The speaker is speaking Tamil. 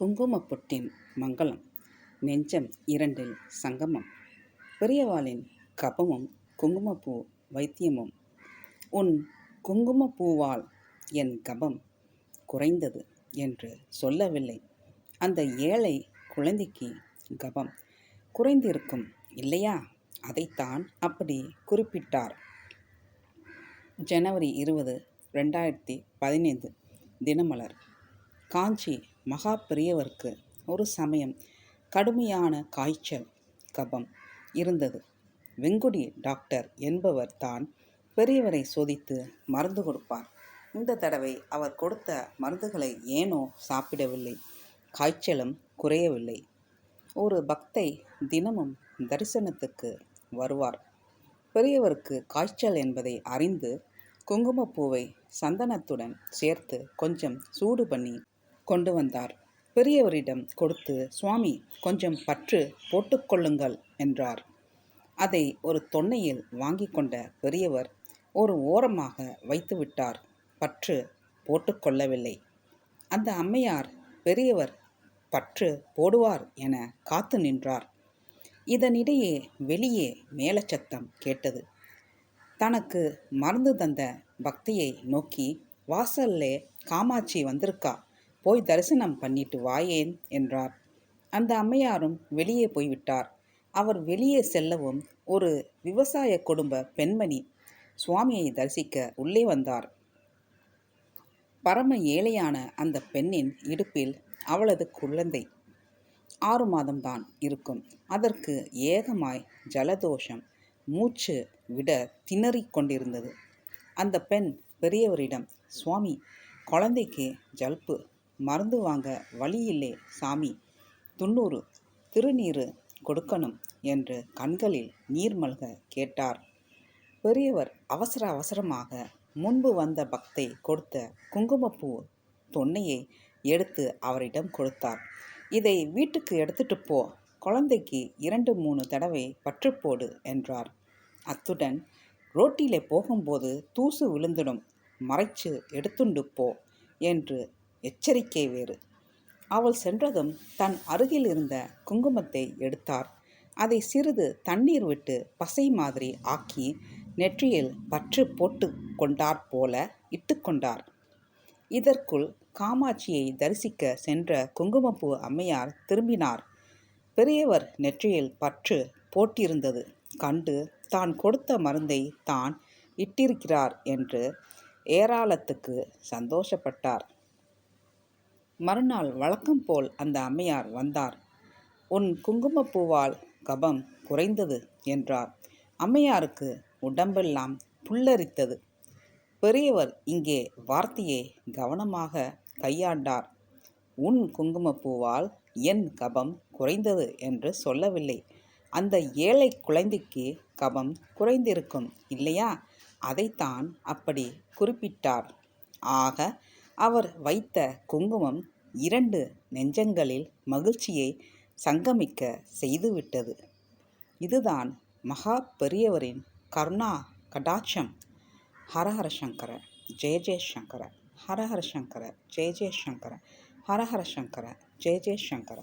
குங்குமப்பொட்டின் மங்களம் நெஞ்சம் இரண்டில் சங்கமம் பெரியவாளின் கபமும் குங்குமப்பூ வைத்தியமும். உன் குங்குமப்பூவால் என் கபம் குறைந்தது என்று சொல்லவில்லை. அந்த ஏழை குழந்தைக்கு கபம் குறைந்திருக்கும் இல்லையா? அதைத்தான் அப்படி குறிப்பிட்டார். ஜனவரி இருபது ரெண்டாயிரத்தி பதினைந்து தினமலர். காஞ்சி மகா பெரியவருக்கு ஒரு சமயம் கடுமையான காய்ச்சல் கபம் இருந்தது. வெங்குடி டாக்டர் என்பவர் தான் பெரியவரை சோதித்து மருந்து கொடுப்பார். இந்த தடவை அவர் கொடுத்த மருந்துகளை ஏனோ சாப்பிடவில்லை. காய்ச்சலும் குறையவில்லை. ஒரு பக்தை தினமும் தரிசனத்துக்கு வருவார். பெரியவருக்கு காய்ச்சல் என்பதை அறிந்து குங்குமப்பூவை சந்தனத்துடன் சேர்த்து கொஞ்சம் சூடு பண்ணி கொண்டு வந்தார். பெரியவரிடம் கொடுத்து சுவாமி கொஞ்சம் பற்று போட்டுக்கொள்ளுங்கள் என்றார். அதை ஒரு தொன்னையில் வாங்கி கொண்ட பெரியவர் ஒரு ஓரமாக வைத்துவிட்டார் பற்று போட்டுக்கொள்ளவில்லை அந்த அம்மையார் பெரியவர் பற்று போடுவார் என காத்து நின்றார். இதனிடையே வெளியே மேலச்சத்தம் கேட்டது. தனக்கு மறந்து தந்த பக்தியை நோக்கி வாசல்லே காமாட்சி வந்திருக்கா? போய் தரிசனம் பண்ணிட்டு வாயேன் என்றார். அந்த அம்மையாரும் வெளியே போய்விட்டார். அவர் வெளியே செல்லவும் ஒரு விவசாய குடும்ப பெண்மணி சுவாமியை தரிசிக்க உள்ளே வந்தார். பரம ஏழையான அந்த பெண்ணின் இடுப்பில் அவளது குழந்தை ஆறு மாதம்தான் இருக்கும். அதற்கு ஏகமாய் ஜலதோஷம் மூச்சு விட திணறிக் கொண்டிருந்தது. அந்த பெண் பெரியவரிடம் சுவாமி குழந்தைக்கு ஜல்பு மருந்து வாங்க வழியில்லே சாமி. துண்ணூறு திருநீறு கொடுக்கணும் என்று கண்களில் நீர் மல்க கேட்டார். பெரியவர் அவசர அவசரமாக முன்பு வந்த பக்தை கொடுத்த குங்குமப்பூ தொன்னையை எடுத்து அவரிடம் கொடுத்தார். இதை வீட்டுக்கு எடுத்துட்டு போ குழந்தைக்கு இரண்டு மூணு தடவை பற்றுப்போடு என்றார். அத்துடன் ரோட்டிலே போகும்போது தூசு விழுந்துடும் மறைச்சு எடுத்துண்டு போ என்று எச்சரிக்கை வேறு. அவள் சென்றதும் தன் அருகில் இருந்த குங்குமத்தை எடுத்தார். அதை சிறிது தண்ணீர் விட்டு பசை மாதிரி ஆக்கி நெற்றியில் பற்று போட்டு கொண்டார் போல இட்டுக்கொண்டார் இதற்குள் காமாட்சியை தரிசிக்க சென்ற குங்குமப்பூ அம்மையார் திரும்பினார். பெரியவர் நெற்றியில் பற்று போட்டிருந்தது கண்டு தான் கொடுத்த மருந்தை தான் இட்டிருக்கிறார் என்று ஏராளத்துக்கு சந்தோஷப்பட்டார். மறுநாள் வழக்கம் போல் அந்த அம்மையார் வந்தார். உன் குங்குமப்பூவால் கபம் குறைந்தது என்றார். அம்மையாருக்கு உடம்பெல்லாம் புல்லரித்தது. பெரியவர் இங்கே வார்த்தையை கவனமாக கையாண்டார். உன் குங்குமப்பூவால் என் கபம் குறைந்தது என்று சொல்லவில்லை. அந்த ஏழை குழந்தைக்கு கபம் குறைந்திருக்கும் இல்லையா? அதைத்தான் அப்படி குறிப்பிட்டார். ஆக அவர் வைத்த குங்குமம் இரண்டு நெஞ்சங்களில் மகிழ்ச்சியை சங்கமிக்க செய்துவிட்டது. இதுதான் மகா பெரியவரின் கருணா கடாட்சம். ஹரஹர சங்கர ஜெய ஜெயசங்கர ஹரஹர சங்கர ஜெய ஜெயசங்கர ஹரஹர சங்கர ஜெய ஜெயசங்கர